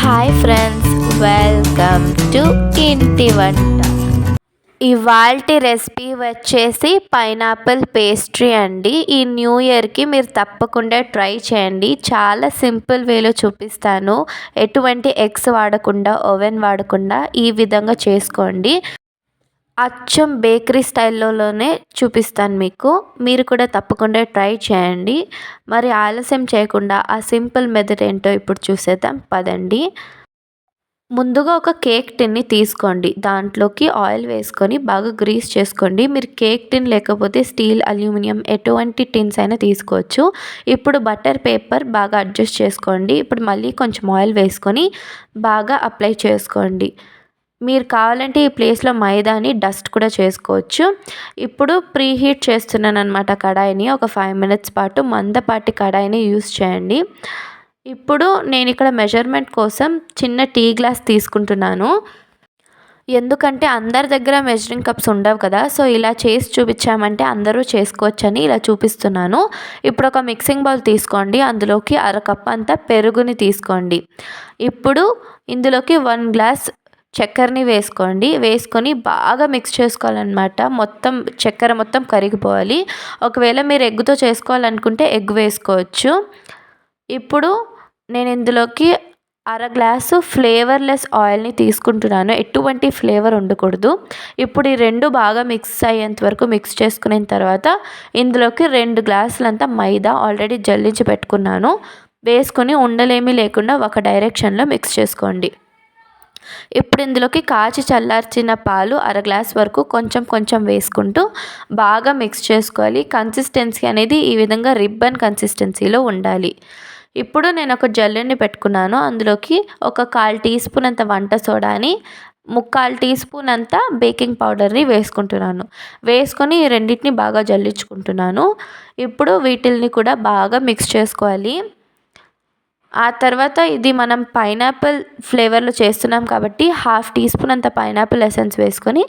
Hi friends welcome to ఇంటి వంట ఇవాల్టి రెసిపీ వచ్చేసి పైనాపిల్ పేస్ట్రీ అండి. ఈ న్యూ ఇయర్కి మీరు తప్పకుండా ట్రై చేయండి. చాలా సింపుల్ వేలో చూపిస్తాను. ఎటువంటి ఎగ్స్ వాడకుండా ఓవెన్ వాడకుండా ఈ విధంగా చేసుకోండి. అచ్చం బేకరీ స్టైల్లోనే చూపిస్తాను మీకు. మీరు కూడా తప్పకుండా ట్రై చేయండి. మరి ఆలస్యం చేయకుండా ఆ సింపుల్ మెథడ్ ఏంటో ఇప్పుడు చూసేద్దాం. పదండి. ముందుగా ఒక కేక్ టిన్ని తీసుకోండి. దాంట్లోకి ఆయిల్ వేసుకొని బాగా గ్రీస్ చేసుకోండి. మీరు కేక్ టిన్ లేకపోతే స్టీల్ అల్యూమినియం ఎటువంటి టిన్స్ అయినా తీసుకోవచ్చు. ఇప్పుడు బటర్ పేపర్ బాగా అడ్జస్ట్ చేసుకోండి. ఇప్పుడు మళ్ళీ కొంచెం ఆయిల్ వేసుకొని బాగా అప్లై చేసుకోండి. మీరు కావాలంటే ఈ ప్లేస్లో మైదాని డస్ట్ కూడా చేసుకోవచ్చు. ఇప్పుడు ప్రీ హీట్ చేస్తున్నాను అనమాట కడాయిని. ఒక ఫైవ్ మినిట్స్ పాటు మందపాటి కడాయిని యూస్ చేయండి. ఇప్పుడు నేను ఇక్కడ మెజర్మెంట్ కోసం చిన్న టీ గ్లాస్ తీసుకుంటున్నాను. ఎందుకంటే అందరి దగ్గర మెజరింగ్ కప్స్ ఉండవు కదా. సో ఇలా చేసి చూపించామంటే అందరూ చేసుకోవచ్చని ఇలా చూపిస్తున్నాను. ఇప్పుడు ఒక మిక్సింగ్ బౌల్ తీసుకోండి. అందులోకి అరకప్ అంతా పెరుగుని తీసుకోండి. ఇప్పుడు ఇందులోకి వన్ గ్లాస్ చక్కెరని వేసుకోండి. వేసుకొని బాగా మిక్స్ చేసుకోవాలన్నమాట. మొత్తం చక్కెర మొత్తం కరిగిపోవాలి. ఒకవేళ మీరు ఎగ్గుతో చేసుకోవాలనుకుంటే ఎగ్ వేసుకోవచ్చు. ఇప్పుడు నేను ఇందులోకి అర గ్లాసు ఫ్లేవర్లెస్ ఆయిల్ని తీసుకుంటున్నాను. ఎటువంటి ఫ్లేవర్ ఉండకూడదు. ఇప్పుడు ఈ రెండు బాగా మిక్స్ అయ్యేంత వరకు మిక్స్ చేసుకున్న తర్వాత ఇందులోకి రెండు గ్లాసులంతా మైదా ఆల్రెడీ జల్లించి పెట్టుకున్నాను. వేసుకొని ఉండలేమీ లేకుండా ఒక డైరెక్షన్లో మిక్స్ చేసుకోండి. ఇప్పుడు ఇందులోకి కాచి చల్లార్చిన పాలు అర గ్లాస్ వరకు కొంచెం కొంచెం వేసుకుంటూ బాగా మిక్స్ చేసుకోవాలి. కన్సిస్టెన్సీ అనేది ఈ విధంగా రిబ్బన్ కన్సిస్టెన్సీలో ఉండాలి. ఇప్పుడు నేను ఒక జల్లుని పెట్టుకున్నాను. అందులోకి ఒక కాల్ టీ స్పూన్ అంత వంట సోడాని ముక్కాల్ టీ స్పూన్ అంత బేకింగ్ పౌడర్ని వేసుకుంటున్నాను. వేసుకొని ఈ రెండింటిని బాగా జల్లించుకుంటున్నాను. ఇప్పుడు వీటిల్ని కూడా బాగా మిక్స్ చేసుకోవాలి. ఆ తర్వాత ఇది మనం పైనాపిల్ ఫ్లేవర్లో చేస్తున్నాం కాబట్టి హాఫ్ టీ స్పూన్ అంత పైనాపిల్ ఎసెన్స్ వేసుకొని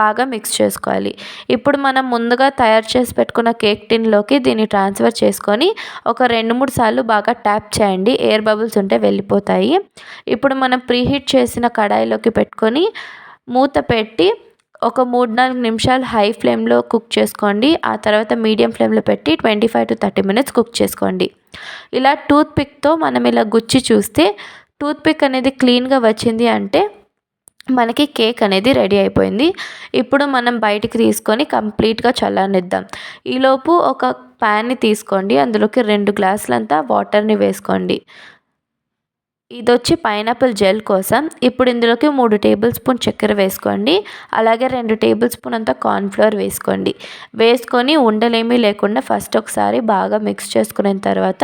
బాగా మిక్స్ చేసుకోవాలి. ఇప్పుడు మనం ముందుగా తయారు చేసి పెట్టుకున్న కేక్ టిన్లోకి దీన్ని ట్రాన్స్ఫర్ చేసుకొని ఒక రెండు మూడు సార్లు బాగా ట్యాప్ చేయండి. ఎయిర్ బబుల్స్ ఉంటే వెళ్ళిపోతాయి. ఇప్పుడు మనం ప్రీహీట్ చేసిన కడాయిలోకి పెట్టుకొని మూత పెట్టి ఒక మూడు నాలుగు నిమిషాలు హై ఫ్లేమ్లో కుక్ చేసుకోండి. ఆ తర్వాత మీడియం ఫ్లేమ్లో పెట్టి twenty five to thirty minutes cook చేసుకోండి. ఇలా టూత్ పిక్తో మనం ఇలా గుచ్చి చూస్తే టూత్ పిక్ అనేది క్లీన్గా వచ్చింది అంటే మనకి కేక్ అనేది రెడీ అయిపోయింది. ఇప్పుడు మనం బయటికి తీసుకొని కంప్లీట్గా చల్లనిద్దాం ఈలోపు ఒక ప్యాన్ని తీసుకోండి. అందులోకి రెండు గ్లాసులంతా వాటర్ని వేసుకోండి. ఇది వచ్చి పైనాపిల్ జెల్ కోసం. ఇప్పుడు ఇందులోకి మూడు టేబుల్ స్పూన్ చక్కెర వేసుకోండి. అలాగే రెండు టేబుల్ స్పూన్ అంతా కార్న్ఫ్లవర్ వేసుకోండి. వేసుకొని ఉండలేమీ లేకుండా ఫస్ట్ ఒకసారి బాగా మిక్స్ చేసుకున్న తర్వాత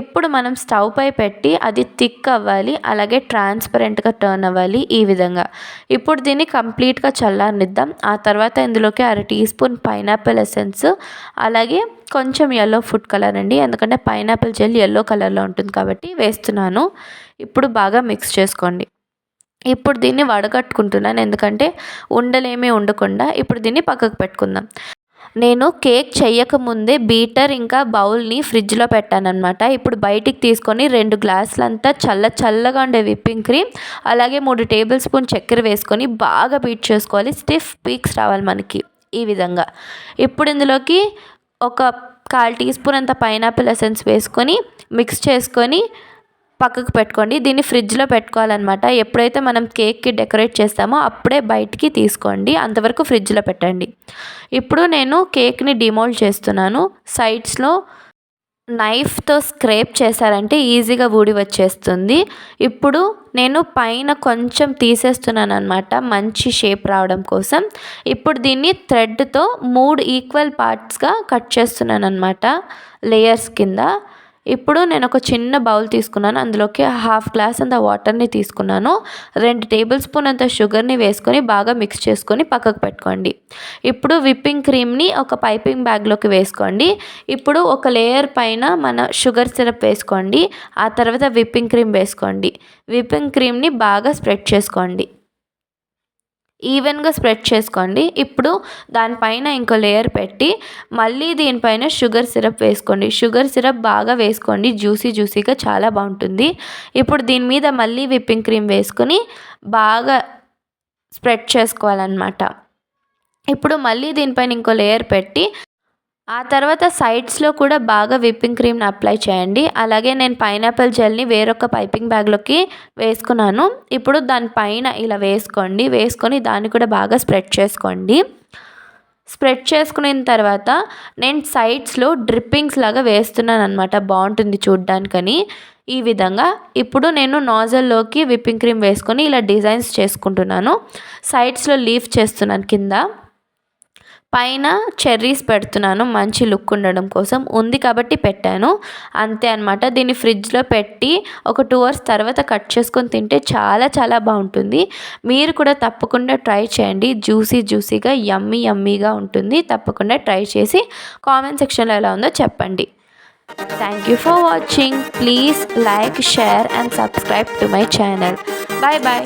ఇప్పుడు మనం స్టవ్ పై పెట్టి అది థిక్ అవ్వాలి. అలాగే ట్రాన్స్పరెంట్గా టర్న్ అవ్వాలి ఈ విధంగా. ఇప్పుడు దీన్ని కంప్లీట్గా చల్లారనిద్దాం. ఆ తర్వాత ఇందులోకి అర టీ స్పూన్ పైనాపిల్ ఎసెన్స్ అలాగే కొంచెం ఎల్లో ఫుడ్ కలర్ అండి. ఎందుకంటే పైనాపిల్ జెల్ ఎల్లో కలర్లో ఉంటుంది కాబట్టి వేస్తున్నాను. ఇప్పుడు బాగా మిక్స్ చేసుకోండి. ఇప్పుడు దీన్ని వడగట్టుకుంటున్నాను. ఎందుకంటే ఉండలేమీ ఉండకుండా ఇప్పుడు దీన్ని పక్కకు పెట్టుకుందాం. నేను కేక్ చేయకముందే బీటర్ ఇంకా బౌల్ని ఫ్రిడ్జ్లో పెట్టానమాట ఇప్పుడు బయటికి తీసుకొని రెండు గ్లాసులంతా చల్ల చల్లగా ఉండే విప్పింగ్ క్రీమ్ అలాగే మూడు టేబుల్ స్పూన్ చక్కెర వేసుకొని బాగా బీట్ చేసుకోవాలి. స్టిఫ్ పీక్స్ రావాలి మనకి ఈ విధంగా. ఇప్పుడు ఇందులోకి ఒక కాల్ టీ స్పూన్ అంత పైనాపిల్ ఎసెన్స్ వేసుకొని మిక్స్ చేసుకొని పక్కకు పెట్టుకోండి. దీన్ని ఫ్రిడ్జ్లో పెట్టుకోవాలన్నమాట. ఎప్పుడైతే మనం కేక్కి డెకరేట్ చేస్తామో అప్పుడే బయటికి తీసుకోండి. అంతవరకు ఫ్రిడ్జ్లో పెట్టండి. ఇప్పుడు నేను కేక్ని డిమోల్డ్ చేస్తున్నాను. సైడ్స్లో నైఫ్తో స్క్రేప్ చేశారంటే ఈజీగా ఊడి వచ్చేస్తుంది. ఇప్పుడు నేను పైన కొంచెం తీసేస్తున్నాను అనమాట మంచి షేప్ రావడం కోసం. ఇప్పుడు దీన్ని థ్రెడ్తో మూడు ఈక్వల్ పార్ట్స్గా కట్ చేస్తున్నాను అనమాట లేయర్స్ కింద. ఇప్పుడు నేను ఒక చిన్న బౌల్ తీసుకున్నాను. అందులోకి హాఫ్ గ్లాస్ అంత వాటర్ని తీసుకున్నాను. రెండు టేబుల్ స్పూన్ అంత షుగర్ని వేసుకొని బాగా మిక్స్ చేసుకొని పక్కకు పెట్టుకోండి. ఇప్పుడు విప్పింగ్ క్రీమ్ని ఒక పైపింగ్ బ్యాగ్లోకి వేసుకోండి. ఇప్పుడు ఒక లేయర్ పైన మన షుగర్ సిరప్ వేసుకోండి. ఆ తర్వాత విప్పింగ్ క్రీమ్ వేసుకోండి. విప్పింగ్ క్రీమ్ని బాగా స్ప్రెడ్ చేసుకోండి. ఈవెన్గా స్ప్రెడ్ చేసుకోండి. ఇప్పుడు దానిపైన ఇంకో లేయర్ పెట్టి మళ్ళీ దీనిపైన షుగర్ సిరప్ వేసుకోండి. షుగర్ సిరప్ బాగా వేసుకోండి. జ్యూసీ జ్యూసీగా చాలా బాగుంటుంది. ఇప్పుడు దీని మీద మళ్ళీ విప్పింగ్ క్రీమ్ వేసుకొని బాగా స్ప్రెడ్ చేసుకోవాలన్నమాట. ఇప్పుడు మళ్ళీ దీనిపైన ఇంకో లేయర్ పెట్టి ఆ తర్వాత సైడ్స్లో కూడా బాగా విప్పింగ్ క్రీమ్ని అప్లై చేయండి. అలాగే నేను పైనాపిల్ జెల్ని వేరొక పైపింగ్ బ్యాగ్లోకి వేసుకున్నాను. ఇప్పుడు దానిపైన ఇలా వేసుకోండి. వేసుకొని దాన్ని కూడా బాగా స్ప్రెడ్ చేసుకోండి. స్ప్రెడ్ చేసుకున్న తర్వాత నేను సైడ్స్లో డ్రిప్పింగ్స్ లాగా వేస్తున్నాను అనమాట బాగుంటుంది చూడ్డానికని. ఈ విధంగా ఇప్పుడు నేను నాజల్లోకి విప్పింగ్ క్రీమ్ వేసుకొని ఇలా డిజైన్స్ చేసుకుంటున్నాను. సైడ్స్లో లీఫ్ చేస్తున్నాను కింద. పైన చెర్రీస్ పెడుతున్నాను మంచి లుక్ ఉండడం కోసం. ఉంది కాబట్టి పెట్టాను. అంతే అనమాట దీన్ని ఫ్రిడ్జ్లో పెట్టి ఒక టూ అవర్స్ తర్వాత కట్ చేసుకొని తింటే చాలా చాలా బాగుంటుంది. మీరు కూడా తప్పకుండా ట్రై చేయండి. జ్యూసీ జ్యూసీగా యమ్మీ యమ్మీగా ఉంటుంది. తప్పకుండా ట్రై చేసి కామెంట్ సెక్షన్లో ఎలా ఉందో చెప్పండి. Thank you for watching please like share and subscribe to my channel bye bye